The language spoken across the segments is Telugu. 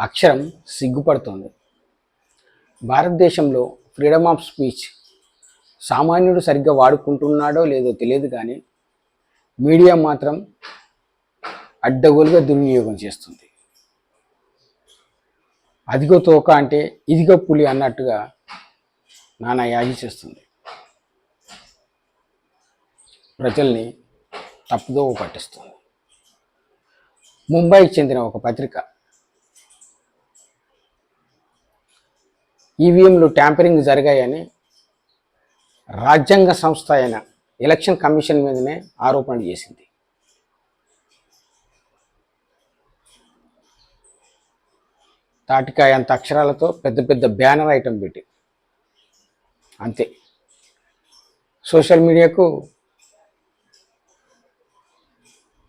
అక్షరం సిగ్గుపడుతోంది. భారతదేశంలో ఫ్రీడమ్ ఆఫ్ స్పీచ్ సామాన్యుడు సరిగ్గా వాడుకుంటున్నాడో లేదో తెలియదు కానీ మీడియా మాత్రం అడ్డగోలుగా దుర్వినియోగం చేస్తుంది. అదిగో తోక అంటే ఇదిగో పులి అన్నట్టుగా నానా యాగి చేస్తుంది. ప్రజల్ని తప్పుదోవ పట్టిస్తుంది. ముంబైకి చెందిన ఒక పత్రిక ఈవీఎంలు ట్యాంపరింగ్ జరిగాయని రాజ్యాంగ సంస్థ అయిన ఎలక్షన్ కమిషన్ మీదనే ఆరోపణలు చేసింది. తాటికాయ అంత అక్షరాలతో పెద్ద పెద్ద బ్యానర్ ఐటమ్ పెట్టి అంతే. సోషల్ మీడియాకు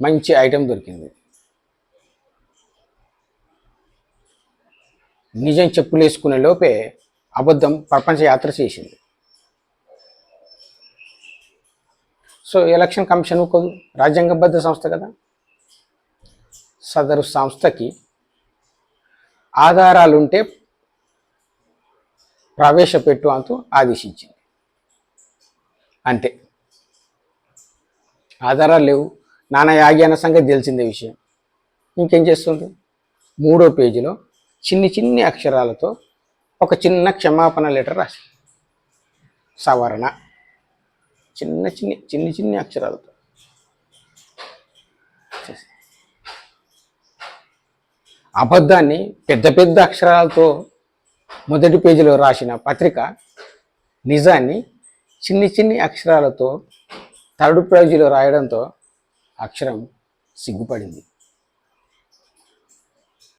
మంచి ఐటెం దొరికింది. నిజం చెప్పులేసుకునే లోపే అబద్ధం ప్రపంచ యాత్ర చేసింది. సో ఎలక్షన్ కమిషన్ ఒక రాజ్యాంగబద్ధ సంస్థ కదా? సదరు సంస్థకి ఆధారాలుంటే ప్రవేశపెట్టు అంటూ ఆదేశించింది. అంతే. ఆధారాలు లేవు. నానా యాగి అన్న సంగతి తెలిసిందే విషయం. ఇంకేం చేస్తుంది? మూడో పేజీలో చిన్ని చిన్ని అక్షరాలతో ఒక చిన్న క్షమాపణ లెటర్ రాసి. సవరణ. చిన్న చిన్ని చిన్ని చిన్ని అక్షరాలతో. అబద్ధాన్ని పెద్ద పెద్ద అక్షరాలతో మొదటి పేజీలో రాసిన పత్రిక నిజాన్ని చిన్ని చిన్ని అక్షరాలతో థర్డ్ పేజీలో రాయడంతో అక్షరం సిగ్గుపడింది.